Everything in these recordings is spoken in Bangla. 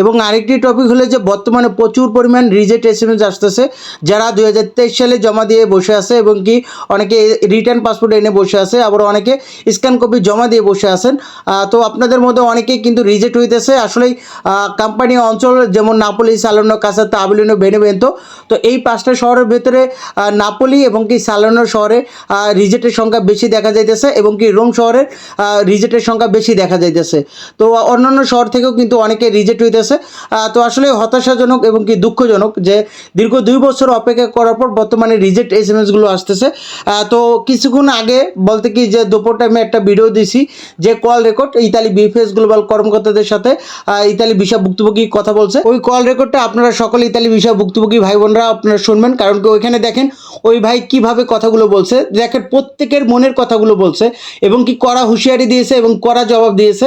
এবং আরেকটি টপিক হলো যে বর্তমানে প্রচুর পরিমাণ রিজেক্ট এস এম এস আসতেছে, যারা দুই হাজার তেইশ সালে জমা দিয়ে বসে আছে এবং কি অনেকে রিটার্ন পাসপোর্ট এনে বসে আছে, আবার অনেকে স্ক্যান কপি জমা দিয়ে বসে আছেন। তো আপনাদের মধ্যে অনেকেই কিন্তু রিজেক্ট হইতেছে। আসলেই কোম্পানি অঞ্চল যেমন নাপোলি সালানো কাসা তাবলিনো, বেনেবেন্তো, তো এই পাঁচটা শহরের ভেতরে নাপোলি এবং কি সালানো শহরে রিজেক্টের সংখ্যা বেশি দেখা যাইতেছে এবং কি রোম শহরের রিজেক্টের সংখ্যা বেশি দেখা যাইতেছে। তো অন্যান্য শহর থেকেও কিন্তু অনেকে রিজেক্ট হইতেছে তো আসলে হতাশাজনক এবং কি দুঃখজনক যে দীর্ঘ দুই বছর অপেক্ষা করার পর বর্তমানে রিজেক্ট এস এম এসগুলো আসতেছে। তো কিছুক্ষণ আগে বলতে কি যে দুপুর টাইমে একটা ভিডিও দিছি যে call record Italy VFS global কর্মকর্তাদের সাথে ইতালি ভিসা ভুক্তভোগী কথা বলছে। ওই কল রেকর্ডটা আপনারা সকল ইতালি ভিসা ভুক্তভোগী ভাই বোনরা আপনারা শুনবেন। কারণ কি ওইখানে দেখেন ওই ভাই কীভাবে কথাগুলো বলছে। দেখেন প্রত্যেকের মনের কথাগুলো বলছে এবং কি কড়া হুঁশিয়ারি দিয়েছে এবং কড়া জবাব দিয়েছে।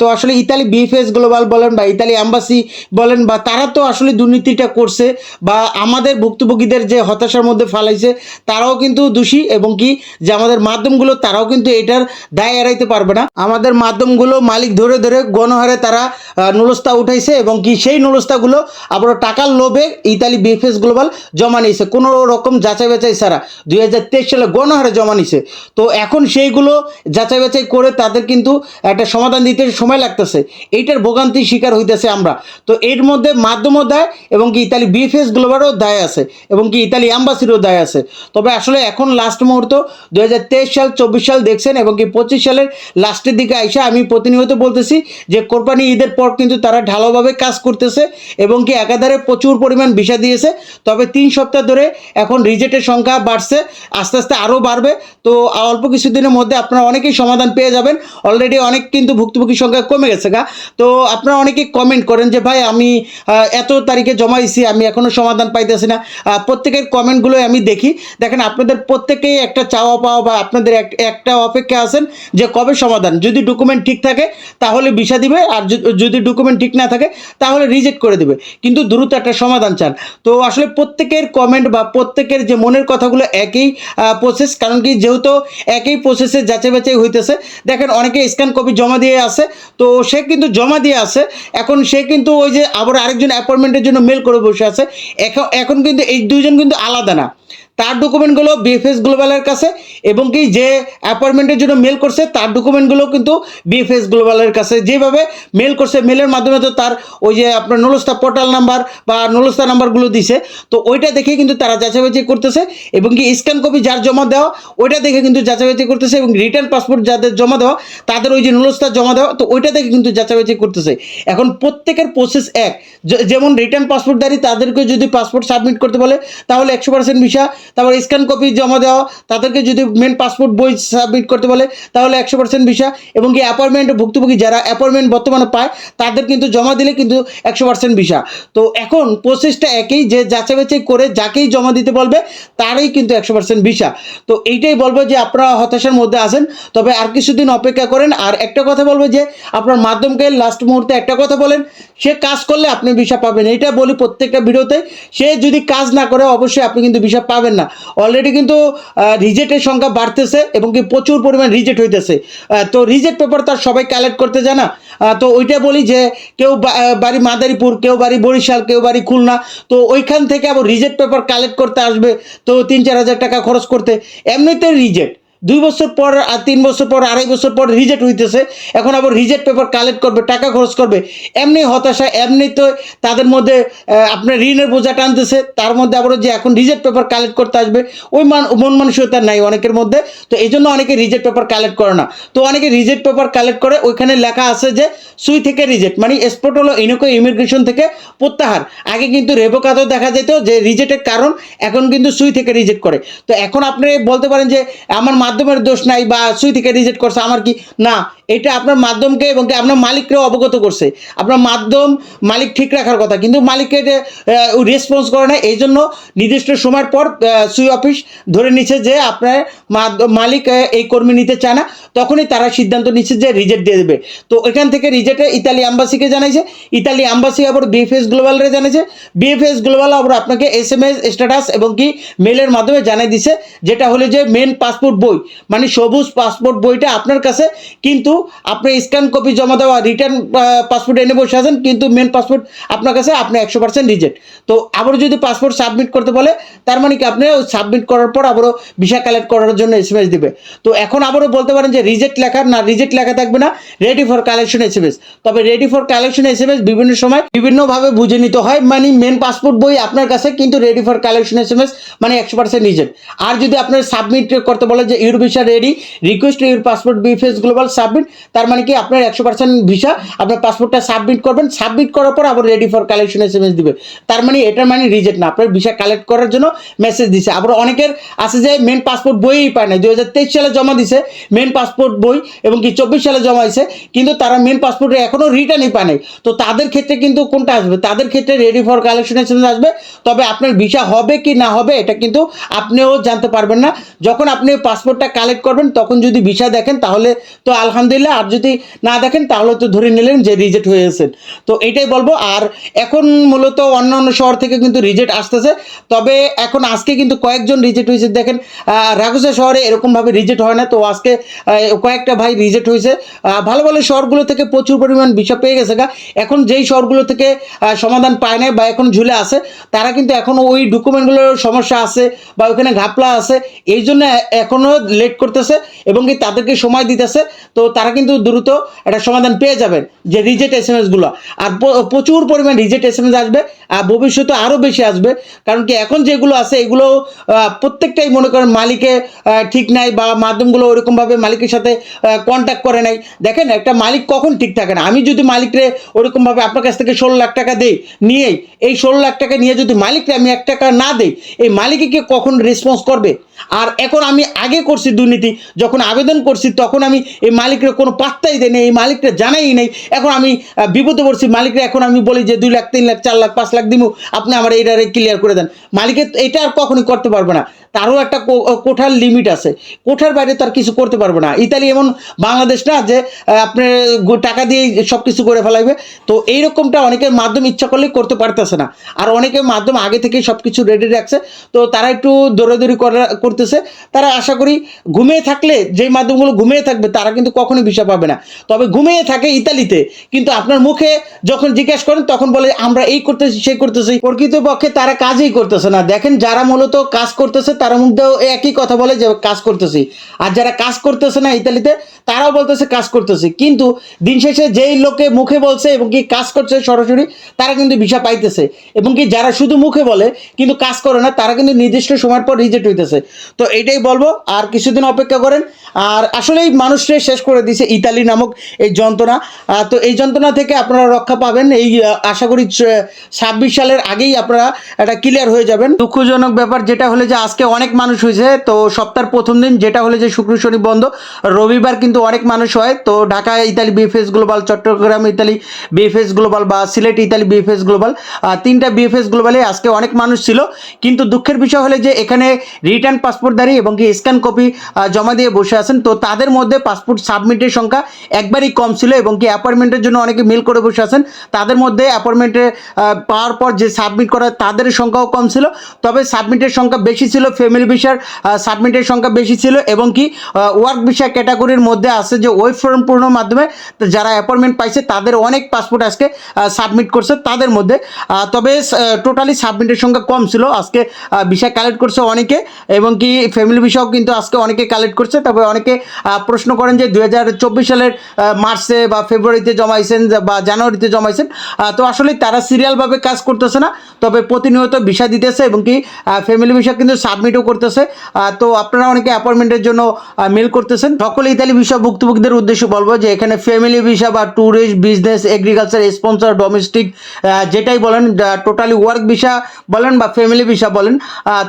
তো আসলে ইতালি বিএফএস গ্লোবাল বলেন বা ইতালি অ্যাম্বাসি বলেন বা তারা তো আসলে দুর্নীতিটা করছে বা আমাদের ভুক্তভোগীদের যে হতাশার মধ্যে ফালাইছে, তারাও কিন্তু দোষী এবং কি যে আমাদের মাধ্যমগুলো তারাও কিন্তু এটার দায় এড়াইতে পারবে না। আমাদের মাধ্যমগুলো মালিক ধরে ধরে গণহারে তারা নুলস্তা উঠাইছে এবং কি সেই নুলস্তাগুলো আবার টাকার লোভে ইতালি বিএফএস গ্লোবাল জমা নিয়েছে। কোনো রকম যাচাই বাছাই ছাড়া দুই হাজার তেইশ সালে গণহারে জমা নিছে তো এখন সেইগুলো যাচাই বাছাই করে তাদের কিন্তু একটা সমাধান দিতে সময় লাগতেছে। এইটার ভোগান্তি শিকার হইতেছে আমরা। তো এর মধ্যে মাধ্যমও দায় এবং কি ইতালি বিএফএস গ্লোবারও দায় আছে এবং কি ইতালি অ্যাম্বাসিরও দায় আছে। তবে আসলে এখন লাস্ট মুহূর্ত দু হাজার তেইশ সাল, চব্বিশ সাল দেখছেন এবং কি পঁচিশ সালের লাস্টের দিকে আইসা আমি প্রতিনিয়ত বলতেছি যে কোরবানি ঈদের পর কিন্তু তারা ঢালাওভাবে কাজ করতেছে এবং কি একাধারে প্রচুর পরিমাণ ভিসা দিয়েছে। তবে তিন সপ্তাহ ধরে এখন রিজেক্টের সংখ্যা বাড়ছে, আস্তে আস্তে আরও বাড়বে। তো অল্প কিছুদিনের মধ্যে আপনারা অনেকেই সমাধান পেয়ে যাবেন। অলরেডি অনেক কিন্তু ভুক্তভোগীর সংখ্যা কমে গেছে গা। তো আপনারা অনেকেই কমেন্ট করেন যে, ভাই, আমি এত তারিখে জমাইছি, আমি এখনও সমাধান পাইতেছি না। প্রত্যেকের কমেন্টগুলো আমি দেখি। দেখেন, আপনাদের প্রত্যেকেই একটা চাওয়া পাওয়া বা আপনাদের এক- একটা অপেক্ষা আছেন যে, কবে সমাধান? যদি ডকুমেন্ট ঠিক থাকে, তাহলে ভিসা দিবে, আর যদি- যদি ডকুমেন্ট ঠিক না থাকে, তাহলে রিজেক্ট করে দেবে। কিন্তু দ্রুত একটা সমাধান চান। তো আসলে প্রত্যেকের কমেন্ট বা প্রত্যেকের যে মনের কথাগুলো একই প্রসেস কারণ কি, যেহেতু একই প্রসেসে যাচাই বাছাই হইতেছে। দেখেন, অনেকে স্ক্যান কপি জমা দিয়ে আছে, তো সে কিন্তু জমা দিয়ে আছে। এখন সে কিন্তু ওই যে আবার আরেকজন অ্যাপয়েন্টমেন্টের জন্য মেল করে বসে আছে। এখন এখন কিন্তু এই দুইজন কিন্তু আলাদা না। তার ডকুমেন্টগুলো বিএফএস গ্লোবালের কাছে এবং কি যে অ্যাপয়েন্টমেন্টের জন্য মেল করছে, তার ডকুমেন্টগুলো কিন্তু বিএফএস গ্লোবালের কাছে। যেভাবে মেল করছে মেলের মাধ্যমে তো তার ওই যে আপনার নলস্তা পোর্টাল নাম্বার বা নলস্তা নাম্বারগুলো দিছে। তো ওইটা দেখে কিন্তু তারা যাচাই বাছাই করতেছে এবং কি স্ক্যান কপি যার জমা দেওয়া, ওইটা দেখে কিন্তু যাচাই বাছাই করতেছে এবং রিটার্ন পাসপোর্ট যাদের জমা দেওয়া, তাদের ওই যে নলস্তা জমা দেওয়া, তো ওইটা দেখে কিন্তু যাচাই বাছাই করতেছে। এখন প্রত্যেকের প্রসেস এক। যেমন রিটার্ন পাসপোর্টদারি তাদেরকে যদি পাসপোর্ট সাবমিট করতে বলে, তাহলে একশো পার্সেন্ট ভিসা তারপর স্ক্যান কপি জমা দেওয়া, তাদেরকে যদি মেন পাসপোর্ট বই সাবমিট করতে বলে, তাহলে একশো পার্সেন্ট ভিসা এবং কি অ্যাপয়েন্টমেন্ট ভুক্তভোগী যারা অ্যাপয়েন্টমেন্ট বর্তমানে পায়, তাদের কিন্তু জমা দিলে কিন্তু একশো পার্সেন্ট ভিসা তো এখন প্রসেসটা একই, যে যাচাই বাছাই করে যাকেই জমা দিতে বলবে, তারই কিন্তু একশো পার্সেন্ট ভিসা তো এইটাই বলব যে আপনারা হতাশার মধ্যে আছেন, তবে আর কিছুদিন অপেক্ষা করেন, আর একটা কথা বলব যে আপনার মাধ্যমকে লাস্ট মুহূর্তে একটা কথা বলেন, সে কাজ করলে আপনি ভিসা পাবেন। এটা বলি প্রত্যেকটা ভিডিওতে, সে যদি কাজ না করে, অবশ্যই আপনি কিন্তু ভিসা পাবেন না। অলরেডি কিন্তু রিজেক্টের সংখ্যা বাড়তেছে এবং কি প্রচুর পরিমাণ রিজেক্ট হইতেছে। তো রিজেক্ট পেপার তার সবাই কালেক্ট করতে যায় না। তো ওইটা বলি যে, কেউ বাড়ি মাদারীপুর, কেউ বাড়ি বরিশাল, কেউ বাড়ি খুলনা, তো ওইখান থেকে আবার রিজেক্ট পেপার কালেক্ট করতে আসবে, তো তিন চার হাজার টাকা খরচ করতে। এমনিতে রিজেক্ট দুই বছর পর আর তিন বছর পর, আড়াই বছর পর রিজেক্ট হইতেছে। এখন আবার রিজেক্ট পেপার কালেক্ট করবে, টাকা খরচ করবে। এমনি হতাশা, এমনি তো তাদের মধ্যে আপনার ঋণের বোঝা টানতেছে। তার মধ্যে আবার যে এখন রিজেক্ট পেপার কালেক্ট করতে আসবে, ওই মান, মন মানসিকতা নাই অনেকের মধ্যে। তো এই জন্য অনেকে রিজেক্ট পেপার কালেক্ট করে না। তো অনেকে রিজেক্ট পেপার কালেক্ট করে, ওইখানে লেখা আছে যে, সুই থেকে রিজেক্ট মানে স্পট হলো ইনোকো ইমিগ্রেশন থেকে প্রত্যাহার। আগে কিন্তু রেবোকাতেও দেখা যেত যে রিজেক্টের কারণ, এখন কিন্তু সুই থেকে রিজেক্ট করে। তো এখন আপনি বলতে পারেন যে, আমার মাধ্যমের দোষ নাই বা সুই থেকে রিজেক্ট করছে, আমার কি? না, এটা আপনার মাধ্যমকে এবং কি আপনার মালিককেও অবগত করছে। আপনার মাধ্যম মালিক ঠিক রাখার কথা, কিন্তু মালিককে রেসপন্স করে না এই জন্য নির্দিষ্ট সময়ের পর সুই অফিস ধরে নিচ্ছে যে আপনার মালিক এই কর্মী নিতে চায় না, তখনই তারা সিদ্ধান্ত নিচ্ছে যে রিজেক্ট দিয়ে দেবে। তো এখান থেকে রিজেক্টে ইতালি আম্বাসিকে জানাইছে। ইতালি আম্বাসি আবার বিএফএস গ্লোবালরে জানিয়েছে বিএফএস গ্লোবাল আবার আপনাকে এস এম এস স্ট্যাটাস এবং কি মেলের মাধ্যমে জানিয়ে দিছে, যেটা হলো যে মেন পাসপোর্ট বই। মানে সবুজ পাসপোর্ট বইটা আপনার কাছে, কিন্তু আপনি স্ক্যান কপি জমা দেওয়া রিটার্ন পাসপোর্ট এনে বসে আছেন, কিন্তু মেন পাসপোর্ট আপনার কাছে আপনি একশো পার্সেন্ট রিজেক্ট তো আবার যদি পাসপোর্ট সাবমিট করতে বলে, তার মানে কি আপনি সাবমিট করার পর আবারও ভিসা কালেক্ট করার জন্য এস এম এস দিবে। তো এখন আবারও বলতে পারেন যে রিজেক্ট লেখা, না রিজেক্ট লেখা থাকবে না ready for collection S M S তবে ready for collection S M S বিভিন্ন সময় বিভিন্নভাবে বুঝে নিতে হয় মানে মেন পাসপোর্ট বই আপনার কাছে, কিন্তু ready for collection S M S মানে একশো পার্সেন্ট রিজেক্ট আর যদি আপনার সাবমিট করতে বলে যে your visa ready request your passport VFS global submit তার মানে কি আপনার একশো পার্সেন্ট ভিসা আপনার পাসপোর্টটা সাবমিট করবেন সাবমিট করার পর আবার ready for collection S M S দিবে। তার মানে এটার মানে রিজেক্ট না, আপনার ভিসা কালেক্ট করার জন্য মেসেজ দিছে। আবার অনেকের আছে যে মেন পাসপোর্ট বইই পায় না দু হাজার তেইশ সালে জমা দিছে মেন পাসপোর্ট বই এবং কি চব্বিশ সালে জমা হয়েছে কিন্তু তারা মেন পাসপোর্টে এখনও রিটার্নই পায় নাই। তো তাদের ক্ষেত্রে কিন্তু কোনটা আসবে? তাদের ক্ষেত্রে ready for collection S M S আসবে, তবে আপনার ভিসা হবে কি না হবে, এটা কিন্তু আপনিও জানতে পারবেন না। যখন আপনি পাসপোর্টটা কালেক্ট করবেন, তখন যদি ভিসা দেখেন, তাহলে তো আলহামদুলিল্লাহ, আর যদি না দেখেন, তাহলে তো ধরে নিলেন যে রিজেক্ট হয়ে গেছেন। তো এটাই বলব, আর এখন মূলত অন্য অন্য শহর থেকে কিন্তু রিজেক্ট আসতেছে, তবে এখন আজকে কিন্তু কয়েকজন রিজেক্ট হয়েছে। দেখেন রাগুসা শহরে এরকমভাবে রিজেক্ট হয় না, তো আজকে কয়েকটা ভাই রিজেক্ট হয়েছে। ভালো ভালো শহরগুলো থেকে প্রচুর পরিমাণ ভিসা পেয়ে গেছে গা। এখন যেই শহরগুলো থেকে সমাধান পায় নাই বা এখন ঝুলে আছে, তারা কিন্তু এখনও ওই ডকুমেন্টগুলোর সমস্যা আছে বা ওখানে ঘাপলা আছে। এই জন্য এখনও লেট করতেছে এবং কি তাদেরকে সময় দিতেছে, তো তারা কিন্তু দ্রুত একটা সমাধান পেয়ে যাবেন যে রিজেক্ট এস এম আর প্রচুর পরিমাণ রিজেক্ট এস এম এস আসবে, আর ভবিষ্যতে আরও বেশি আসবে, কারণ কি এখন যেগুলো আছে এগুলো প্রত্যেকটাই মনে করেন মালিকে ঠিক নাই বা মাধ্যমগুলো ওরকমভাবে মালিকের সাথে কন্ট্যাক্ট করে নাই। দেখেন একটা মালিক কখন ঠিক থাকে না। আমি যদি মালিকরে ওরকমভাবে আপনার কাছ থেকে ষোলো লাখ টাকা দেই, নিয়েই, এই ষোলো লাখ টাকা নিয়ে যদি মালিকরে আমি এক টাকা না দেই, এই মালিকে কি কখন রেসপন্স করবে? আর এখন আমি আগে করছি দুর্নীতি, যখন আবেদন করছি তখন আমি এই মালিকের কোনো পাত্তাই দেয়নি এই মালিকটা জানাই নেই। এখন আমি বিপদে পড়ছি, মালিকরা এখন আমি বলি যে দুই লাখ, তিন লাখ, চার লাখ, পাঁচ লাখ দিব আপনি আমার এইটারে ক্লিয়ার করে দেন। মালিকের এটা আর কখনোই করতে পারবে না। তারও একটা কোঠার লিমিট আছে। কোঠার বাইরে তার কিছু করতে পারবে না। ইতালি এমন বাংলাদেশ না যে আপনি টাকা দিয়ে সব কিছু করে ফেলাইবে। তো এইরকমটা অনেকের মাধ্যম ইচ্ছা করলেই করতে পারতেছে না। আর অনেকের মাধ্যম আগে থেকে সব কিছু রেডি রাখছে। তো তারা একটু দৌড়াদৌড়ি করা করতেছে, তারা আশা করি ঘুমিয়ে থাকলে যেই মাধ্যমগুলো ঘুমিয়ে থাকবে, তারা কিন্তু কখনোই ভিসা পাবে না। তবে ঘুমিয়ে থাকে ইতালিতে, কিন্তু আপনার মুখে যখন জিজ্ঞেস করেন, তখন বলে, আমরা এই করতেছি, সেই করতেছি। প্রকৃতপক্ষে তারা কাজই করতেছে না। দেখেন, যারা মূলত কাজ করতেছে, তারা মুখেও একই কথা বলে যে, কাজ করতেছি। আর যারা কাজ করতেছে না ইতালিতে, তারাও বলতেছে, কাজ করতেছি। কিন্তু দিন শেষে যেই লোকে মুখে বলছে এবং কি কাজ করছে সরাসরি, তারা কিন্তু ভিসা পাইতেছে। এবং কি যারা শুধু মুখে বলে, কিন্তু কাজ করে না, তারা কিন্তু নির্দিষ্ট সময়ের পর রিজেক্ট হইতেছে। তো এইটাই বলব, আর কিছুদিন অপেক্ষা করেন। আর আসলেই মানুষকে শেষ করে দিছে ইতালি নামক এই যন্ত্রণা। তো এই যন্ত্রণা থেকে আপনারা রক্ষা পাবেন। এই আশা করি ছাব্বিশ সালের আগেই আপনারা এটা ক্লিয়ার হয়ে যাবেন। দুঃখজনক ব্যাপার যেটা হলে যে আজকে অনেক মানুষ হয়েছে। তো সপ্তাহের প্রথম দিন যেটা হলে যে শুক্র, শনি, বন্ধ। রবিবার কিন্তু অনেক মানুষ হয়। তো Dhaka, Italy VFS global Chittagong, Italy VFS global বা সিলেট, ইতালি বিএফএস গ্লোবাল তিনটা বিএফএস গ্লোবালে আজকে অনেক মানুষ ছিল। কিন্তু দুঃখের বিষয় হলে যে এখানে রিটার্ন পাসপোর্টধারী এবং কি স্ক্যান কপি জমা দিয়ে বসে আছেন। তো তাদের মধ্যে পাসপোর্ট সাবমিটের সংখ্যা একবারই কম ছিল এবং কি অ্যাপয়েন্টমেন্টের জন্য অনেকে মেল করে বসে আছেন। তাদের মধ্যে অ্যাপয়েন্টমেন্টে পাওয়ার পর যে সাবমিট করা, তাদের সংখ্যাও কম ছিল। তবে সাবমিটের সংখ্যা বেশি ছিল ফ্যামিলি ভিসার সাবমিটের সংখ্যা বেশি ছিল এবং কি ওয়ার্ক ভিসা ক্যাটাগরির মধ্যে আছে যে ওয়েব ফর্ম পূর্ণ মাধ্যমে যারা অ্যাপয়েন্টমেন্ট পাইছে, তাদের অনেক পাসপোর্ট আজকে সাবমিট করছে তাদের মধ্যে। তবে টোটালি সাবমিটের সংখ্যা কম ছিল। আজকে ভিসা কালেক্ট করছে অনেকে এবং কি ফ্যামিলি ভিসাও কিন্তু আজকে অনেকে কালেক্ট করছে। তবে অনেকে প্রশ্ন করেন যে দুই সালের মার্চে বা ফেব্রুয়ারিতে জমাইছেন বা জানুয়ারিতে জমাইছেন তো আসলে তারা সিরিয়ালভাবে কাজ করতেছে না, তবে প্রতিনিয়ত ভিসা দিতেছে এবং কি ফ্যামিলি ভিসা কিন্তু সাবমিটও করতেছে। তো আপনারা অনেকে অ্যাপয়েন্টমেন্টের জন্য মেল করতেছেন। সকল ইতালি ভিসা ভুক্তভোগীদের উদ্দেশ্যে বলব যে এখানে ফ্যামিলি ভিসা বা tourist business agriculture sponsor domestic যেটাই বলেন টোটালি ওয়ার্ক ভিসা বলেন বা ফ্যামিলি ভিসা বলেন।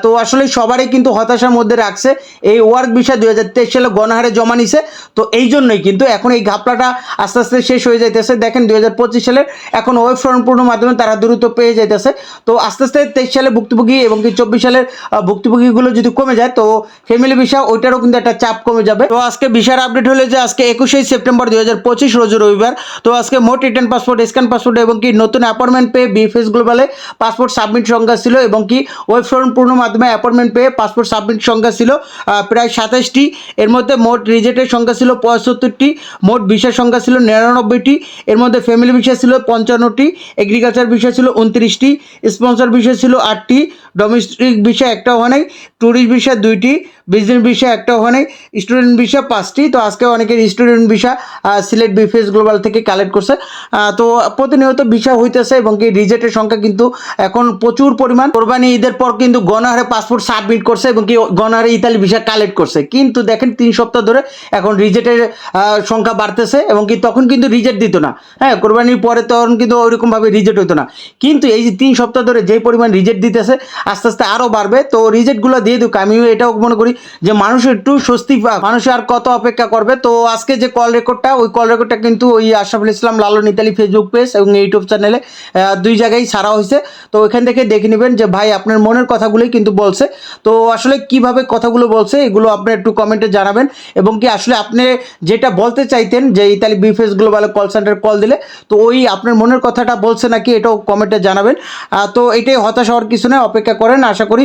তো আসলে সবারই কিন্তু হতাশ হতাশার মধ্যে রাখছে। এই ওয়ার্ক বিষয় দুই হাজার তেইশ সালে গণহারে জমা নিছে। তো এই জন্যই কিন্তু এখন এই ঘাপলাটা আস্তে আস্তে শেষ হয়ে যাইতেছে। দেখেন দুই হাজার পঁচিশ সালে এখন ওয়েব ফর্মপূর্ণ মাধ্যমে তারা দ্রুত পেয়ে যাইতেছে। তো আস্তে আস্তে তেইশ সালে ভুক্তভোগী এবং কি চব্বিশ সালের ভুক্তভোগীগুলো যদি কমে যায়, তো ফ্যামিলি ভিসা ওইটারও কিন্তু একটা চাপ কমে যাবে। তো আজকে ভিসার আপডেট হলে যে আজকে একুশে সেপ্টেম্বর দুই হাজার পঁচিশ, রোজ রবিবার। তো আজকে মোট রিটার্ন পাসপোর্ট স্ক্যান পাসপোর্ট এবং কি নতুন অ্যাপয়েন্টমেন্ট পেয়ে বিএফএস গ্লোবালে পাসপোর্ট সাবমিট সংখ্যা ছিল এবং কি ওয়েব ফর্ম মাধ্যমে অ্যাপয়েন্টমেন্ট পেয়ে পাসপোর্ট সাবমিট সংখ্যা ছিল প্রায় সাতাশটি। এর মধ্যে মোট রিজেক্টের সংখ্যা ছিল পঁয়ষট্টিটি, মোট ভিসার সংখ্যা ছিল নিরানব্বইটি, এর মধ্যে ফ্যামিলি বিষয় ছিল পঞ্চান্নটি এগ্রিকালচার বিষয় ছিল উনত্রিশটি স্পন্সর বিষয় ছিল আটটি ডোমেস্টিক বিষয় একটাও হয় নাই ট্যুরিস্ট বিষয় দুইটি বিজনেস বিষয় একটাও হয় নাই স্টুডেন্ট বিষয় পাঁচটি। তো আজকে অনেকের student visa Sylhet VFS global থেকে কালেক্ট করছে। তো প্রতিনিয়ত ভিসা হইতেছে এবং কি রিজেক্টের সংখ্যা কিন্তু এখন প্রচুর পরিমাণ। কোরবানি ঈদের পর কিন্তু গণহারে পাসপোর্ট সাবমিট করছে এবং গণহারে ইতালি ভিসা কালেক্ট করছে। কিন্তু দেখেন তিন সপ্তাহ ধরে এখন রিজেক্টের সংখ্যা বাড়তেছে এবং কি তখন কিন্তু রিজেক্ট দিত না। হ্যাঁ কোরবানির পরে তখন কিন্তু ওইরকমভাবে রিজেক্ট হতো না। কিন্তু এই যে তিন সপ্তাহ ধরে যে পরিমাণ রিজেক্ট দিতেছে, আস্তে আস্তে আরও বাড়বে। তো রিজেক্টগুলো দিয়ে দিক। আমিও এটাও মনে করি যে মানুষ একটু স্বস্তি মানুষ আর কত অপেক্ষা করবে। তো আজকে যে কল রেকর্ডটা ওই কল রেকর্ডটা কিন্তু ওই Ashraful Islam Lalon Italy Facebook page এবং ইউটিউব চ্যানেলে দুই জায়গায় ছাড়া হয়েছে। তো ওইখান থেকে দেখে নেবেন যে, ভাই, আপনার মনের কথাগুলোই কিন্তু বলছে। তো আসলে কীভাবে কথাগুলো বলছে, এগুলো আপনি একটু কমেন্টে জানাবেন। এবং কি আসলে আপনি যেটা বলতে চাইতেন, যে Italy VFS global call centre call দিলে, তো ওই আপনার মনের কথাটা বলছে নাকি এটাও কমেন্টে জানাবেন। তো এটাই হতাশ হওয়ার কিছু নয় অপেক্ষা করেন, আশা করি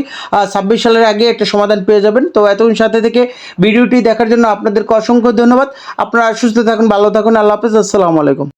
ছাব্বিশ সালের আগে একটা সমাধান পেয়ে যাবেন। তো এতক্ষণ সাথে থেকে ভিডিওটি দেখার জন্য আপনাদেরকে অসংখ্য ধন্যবাদ। আপনারা সুস্থ থাকুন, ভালো থাকুন, আল্লাহ হাফেজ, আসসালামু আলাইকুম।